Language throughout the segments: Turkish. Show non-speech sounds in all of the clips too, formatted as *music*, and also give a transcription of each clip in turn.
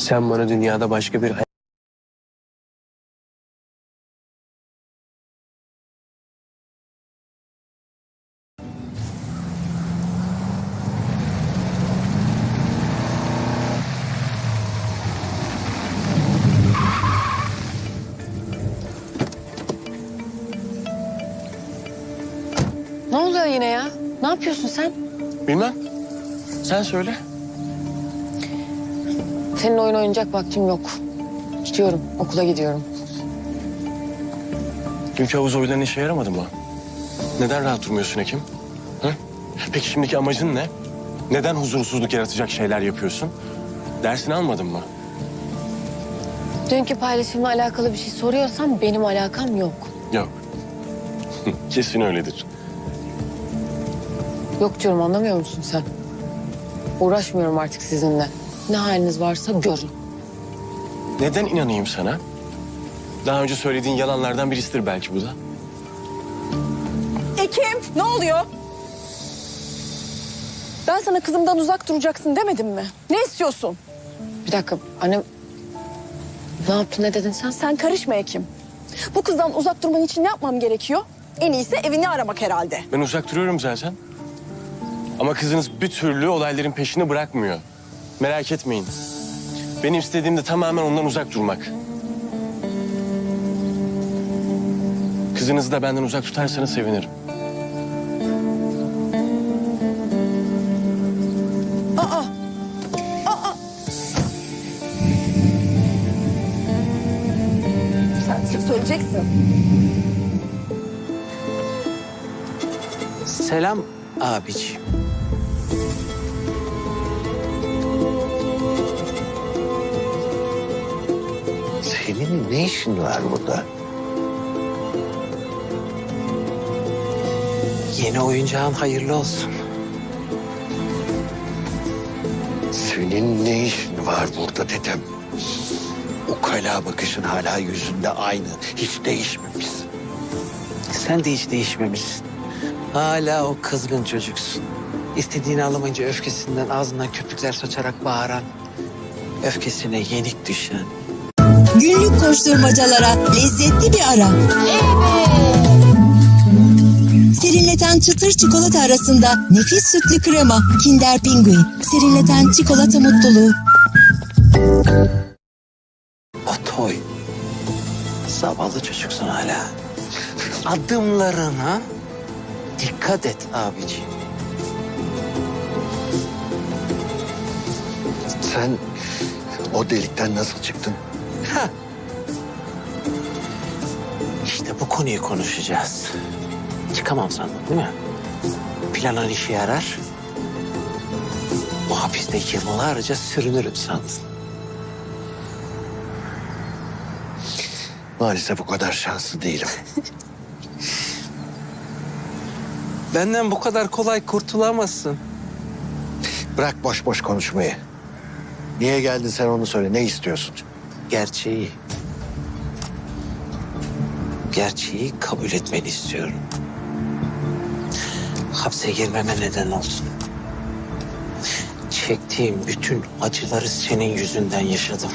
Sen bana dünyada başka bir Ne oluyor yine ya? Ne yapıyorsun sen? Bilmem. Sen söyle. Senin oyun oynayacak vaktim yok. Gidiyorum, okula gidiyorum. Dünkü havuz oyunların işe yaramadı mı? Neden rahat durmuyorsun Ekim? Hı? Peki şimdiki amacın ne? Neden huzursuzluk yaratacak şeyler yapıyorsun? Dersini almadın mı? Dünkü paylaşımla alakalı bir şey soruyorsan benim alakam yok. Yok. *laughs* Kesin öyledir. Yok diyorum anlamıyor musun sen? Uğraşmıyorum artık sizinle. Ne haliniz varsa görün. Neden inanayım sana? Daha önce söylediğin yalanlardan birisidir belki bu da. Ekim ne oluyor? Ben sana kızımdan uzak duracaksın demedim mi? Ne istiyorsun? Bir dakika annem... Ne yaptın ne dedin sen? Sen karışma Ekim. Bu kızdan uzak durman için ne yapmam gerekiyor? En iyisi evini aramak herhalde. Ben uzak duruyorum zaten. Ama kızınız bir türlü olayların peşini bırakmıyor. Merak etmeyin. Benim istediğim de tamamen ondan uzak durmak. Kızınızı da benden uzak tutarsanız sevinirim. Sen söyleyeceksin. Selam abiciğim. Senin ne işin var burada? Yeni oyuncağın hayırlı olsun. Senin ne işin var burada dedim. O kala bakışın hala yüzünde aynı. Hiç değişmemiş. Sen de hiç değişmemişsin. Hala o kızgın çocuksun. İstediğini alamayınca öfkesinden ağzından köpükler saçarak bağıran, öfkesine yenik düşen. Günlük koşturmacalara lezzetli bir ara. Serinleten çıtır çikolata arasında nefis sütlü krema Kinder Pinguin. Serinleten çikolata mutluluğu. O toy. Zavallı çocuksun hala. Adımlarına dikkat et abiciğim. Sen o delikten nasıl çıktın? İşte bu konuyu konuşacağız. Çıkamam sandın değil mi? Planın işe yarar. Bu hapiste yıllarca sürünürüm sandın. Maalesef o kadar şanslı değilim. *laughs* Benden bu kadar kolay kurtulamazsın. Bırak boş boş konuşmayı. Niye geldin sen onu söyle. Ne istiyorsun? Gerçeği. Gerçeği kabul etmeni istiyorum. Hapse girmeme neden olsun. Çektiğim bütün acıları senin yüzünden yaşadım.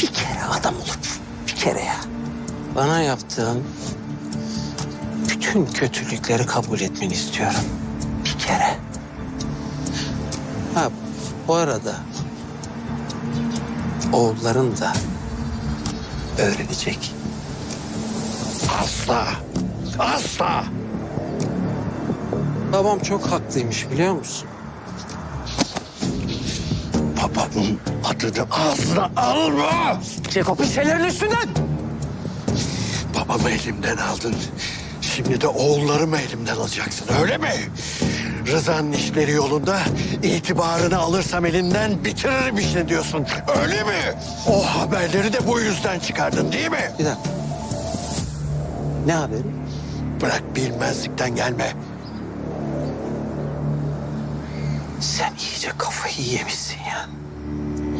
Bir kere adam olup bir kere ya. Bana yaptığın bütün kötülükleri kabul etmeni istiyorum. Bir kere. Ha bu arada oğulların da öğrenecek. Asla. Asla. Babam çok haklıymış biliyor musun? Babamın adını ağzına alma. Çek o piselerin üstünden. Babamı elimden aldın. Şimdi de oğullarımı elimden alacaksın öyle mi? Rıza'nın işleri yolunda itibarını alırsam elinden bitiririm işini diyorsun. Öyle mi? O haberleri de bu yüzden çıkardın değil mi? Bir dakika. Ne haberi? Bırak bilmezlikten gelme. Sen iyice kafayı yemişsin ya.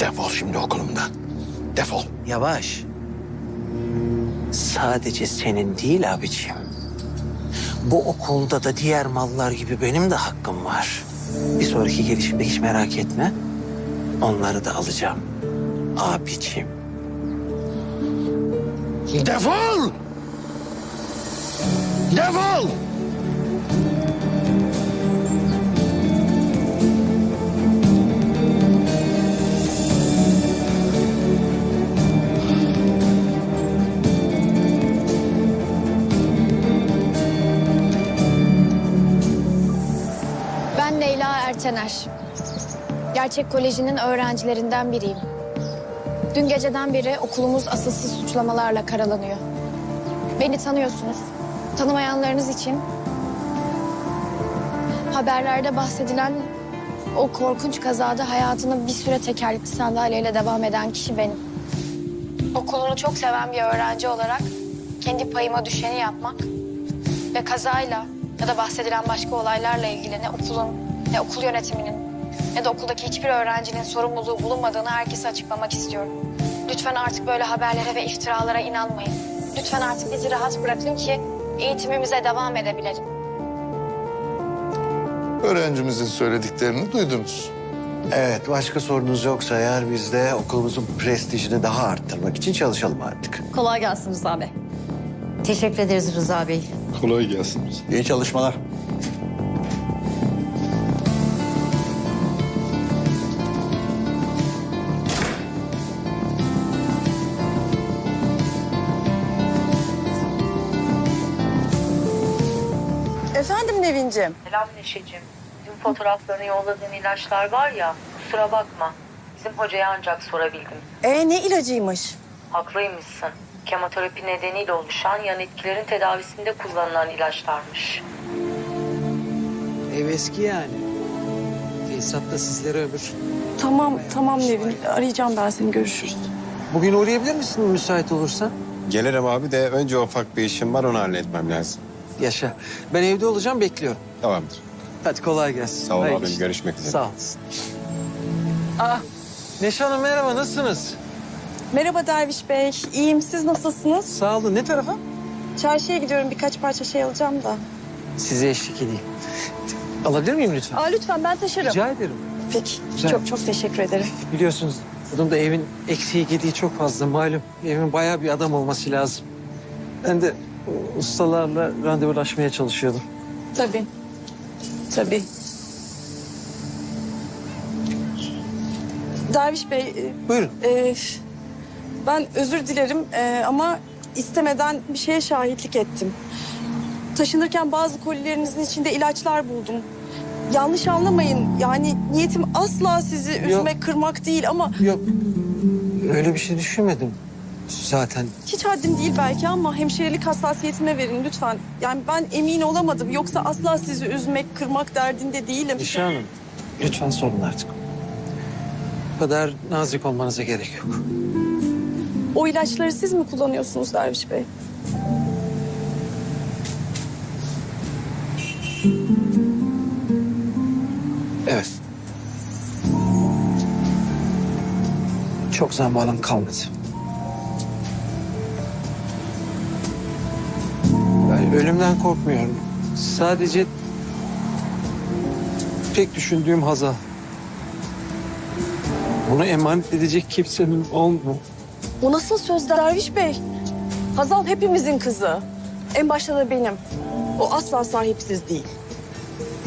Defol şimdi okulumdan. Defol. Yavaş. Sadece senin değil abiciğim. Bu okulda da diğer mallar gibi benim de hakkım var. Bir sonraki gelişimde hiç merak etme. Onları da alacağım. Abiciğim. Defol! Defol! Ertener. Gerçek Koleji'nin öğrencilerinden biriyim. Dün geceden beri okulumuz asılsız suçlamalarla karalanıyor. Beni tanıyorsunuz. Tanımayanlarınız için haberlerde bahsedilen o korkunç kazada hayatını bir süre tekerlekli sandalyeyle devam eden kişi benim. Okulunu çok seven bir öğrenci olarak kendi payıma düşeni yapmak ve kazayla ya da bahsedilen başka olaylarla ilgili ne okulun ne okul yönetiminin ne de okuldaki hiçbir öğrencinin sorumluluğu bulunmadığını herkese açıklamak istiyorum. Lütfen artık böyle haberlere ve iftiralara inanmayın. Lütfen artık bizi rahat bırakın ki eğitimimize devam edebilelim. Öğrencimizin söylediklerini duydunuz. Evet, başka sorunuz yoksa eğer biz de okulumuzun prestijini daha arttırmak için çalışalım artık. Kolay gelsin Rıza Bey. Teşekkür ederiz Rıza Bey. Kolay gelsin. İyi çalışmalar. Efendim Nevin'cim. Selam Neşe'cim. Dün fotoğraflarını yolladığın ilaçlar var ya, kusura bakma. Bizim hocaya ancak sorabildim. E ne ilacıymış? Haklıymışsın. Kemoterapi nedeniyle oluşan yan etkilerin tedavisinde kullanılan ilaçlarmış. Ev eski yani. Tesisat da sizlere ömür. Tamam tamam Nevin. Arayacağım ben seni görüşürüz. Bugün uğrayabilir misin müsait olursan? Gelirim abi de önce ufak bir işim var onu halletmem lazım. Yaşa. Ben evde olacağım bekliyorum. Tamamdır. Hadi kolay gelsin. Sağ ol Hayırlı abim işler. görüşmek üzere. Sağ olasın. Ah, Neşe Hanım merhaba nasılsınız? Merhaba Derviş Bey. İyiyim. Siz nasılsınız? Sağ olun. Ne tarafa? Çarşıya gidiyorum. Birkaç parça şey alacağım da. Size eşlik edeyim. Alabilir miyim lütfen? Aa, lütfen ben taşırım. Rica ederim. Peki. Güzel. Çok çok teşekkür ederim. Biliyorsunuz bunun da evin eksiği gediği çok fazla malum. Evin bayağı bir adam olması lazım. Ben de ustalarla randevulaşmaya çalışıyordum. Tabii. Tabii. Derviş Bey, e, Buyurun. e, ben özür dilerim e, ama istemeden bir şeye şahitlik ettim. Taşınırken bazı kolilerinizin içinde ilaçlar buldum. Yanlış anlamayın. Yani niyetim asla sizi üzmek, kırmak değil ama Yok öyle bir şey düşünmedim zaten. hiç haddim değil belki ama hemşirelik hassasiyetime verin lütfen. Yani ben emin olamadım. Yoksa asla sizi üzmek, kırmak derdinde değilim. Neşe Hanım lütfen sorun artık. Bu kadar nazik olmanıza gerek yok. O ilaçları siz mi kullanıyorsunuz Derviş Bey? Evet. Çok zamanım kalmadı. Ölümden korkmuyorum. Sadece pek düşündüğüm Hazal. Bunu emanet edecek kimsenin olmuyor. O nasıl söz Derviş Bey? Hazal hepimizin kızı. En başta da benim. O asla sahipsiz değil.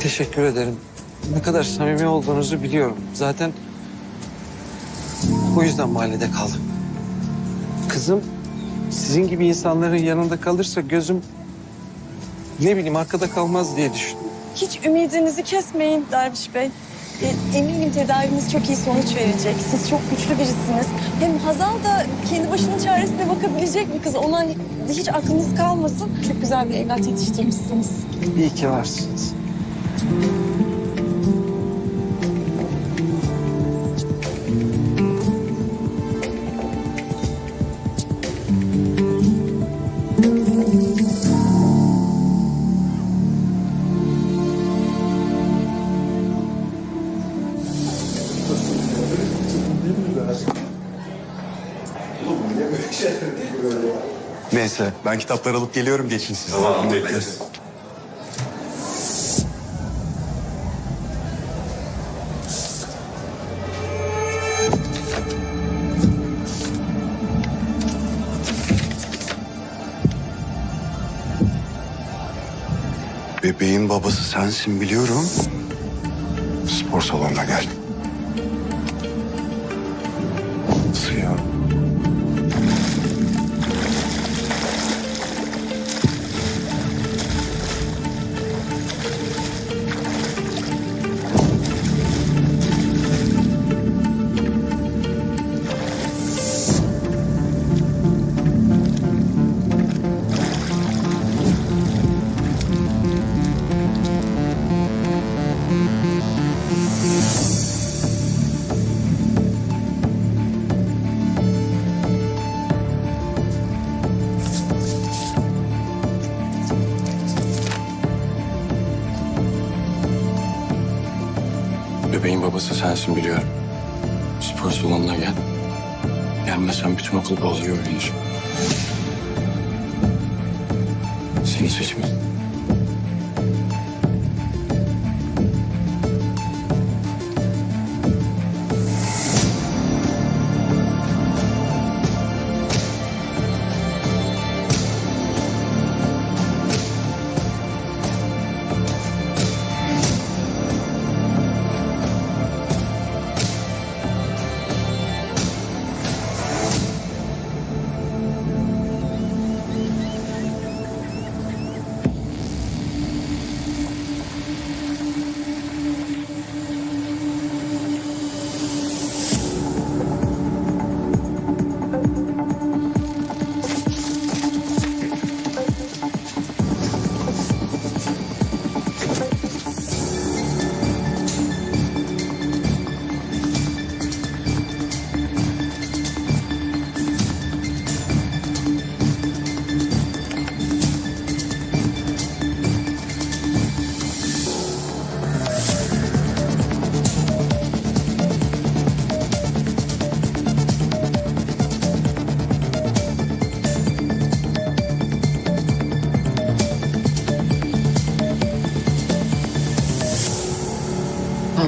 Teşekkür ederim. Ne kadar samimi olduğunuzu biliyorum. Zaten bu yüzden mahallede kaldım. Kızım sizin gibi insanların yanında kalırsa gözüm ne bileyim arkada kalmaz diye düşündüm. Hiç ümidinizi kesmeyin Derviş Bey. E, eminim tedavimiz çok iyi sonuç verecek. Siz çok güçlü birisiniz. Hem Hazal da kendi başının çaresine bakabilecek bir kız. Ona hiç aklınız kalmasın. Çok güzel bir evlat yetiştirmişsiniz. İyi ki varsınız. Ben kitapları alıp geliyorum geçin siz. Tamam, bekleriz. Bebeğin babası sensin biliyorum. Spor salonuna gel. Sensin biliyorum. Spor salonuna gel. Gelmezsen bütün okul bozuyor öğrenir. Seni seçmedim.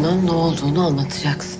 Bana ne olduğunu anlatacaksın.